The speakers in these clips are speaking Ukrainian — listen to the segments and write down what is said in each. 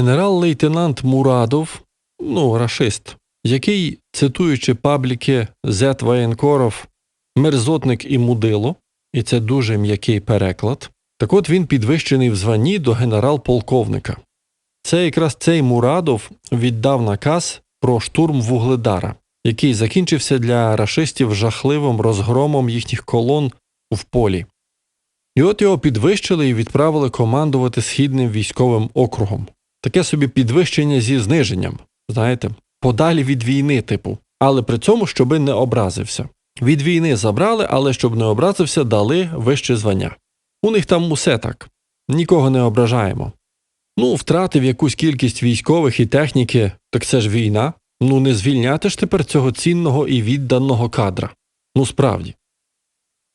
Генерал-лейтенант Мурадов, ну, рашист, який, цитуючи пабліки Зет Воєнкоров, мерзотник і мудило, і це дуже м'який переклад, так от він підвищений в званні до генерал-полковника. Це якраз цей Мурадов віддав наказ про штурм Вугледара, який закінчився для рашистів жахливим розгромом їхніх колон в полі. І от його підвищили і відправили командувати східним військовим округом. Таке собі підвищення зі зниженням, знаєте, подалі від війни, типу, але при цьому, щоби не образився. Від війни забрали, але щоб не образився, дали вище звання. У них там усе так, нікого не ображаємо. Ну, втратив якусь кількість військових і техніки, так це ж війна. Ну не звільняти ж тепер цього цінного і відданого кадра. Ну справді.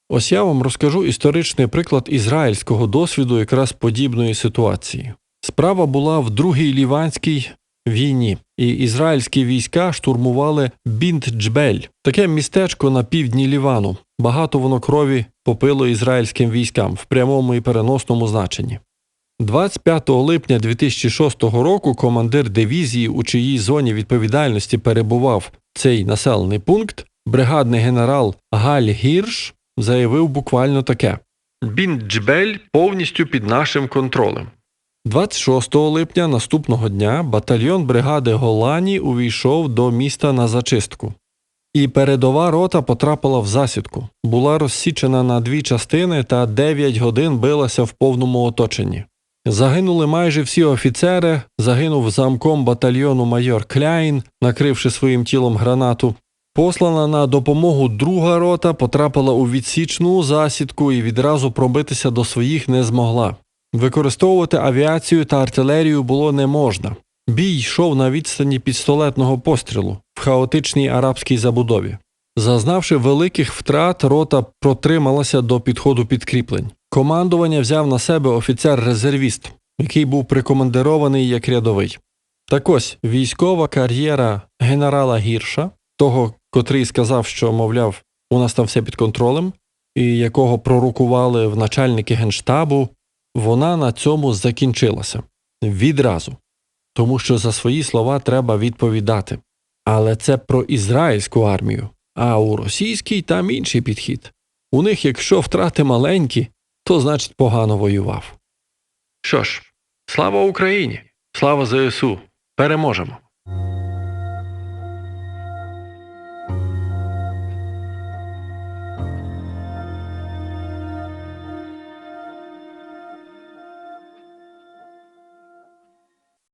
Ось я вам розкажу історичний приклад ізраїльського досвіду якраз подібної ситуації. Справа була в Другій Ліванській війні, і ізраїльські війська штурмували Бінт-Джбель, таке містечко на півдні Лівану. Багато воно крові попило ізраїльським військам в прямому і переносному значенні. 25 липня 2006 року командир дивізії, у чиїй зоні відповідальності перебував цей населений пункт, бригадний генерал Галь Гірш заявив буквально таке: Бін-Джбель повністю під нашим контролем. 26 липня наступного дня батальйон бригади Голані увійшов до міста на зачистку. І передова рота потрапила в засідку, була розсічена на дві частини та 9 годин билася в повному оточенні. Загинули майже всі офіцери, загинув замком батальйону майор Кляйн, накривши своїм тілом гранату. Послана на допомогу друга рота потрапила у відсічну засідку і відразу пробитися до своїх не змогла. Використовувати авіацію та артилерію було не можна. Бій йшов на відстані пістолетного пострілу в хаотичній арабській забудові. Зазнавши великих втрат, рота протрималася до підходу підкріплень. Командування взяв на себе офіцер-резервіст, який був прикомандирований як рядовий. Так ось військова кар'єра генерала Гірша, того, котрий сказав, що, мовляв, у нас там все під контролем, і якого пророкували в начальники генштабу, вона на цьому закінчилася відразу. Тому що за свої слова треба відповідати. Але це про ізраїльську армію, а у російській там інший підхід. У них, якщо втрати маленькі, то значить погано воював. Що ж, слава Україні! Слава ЗСУ! Переможемо!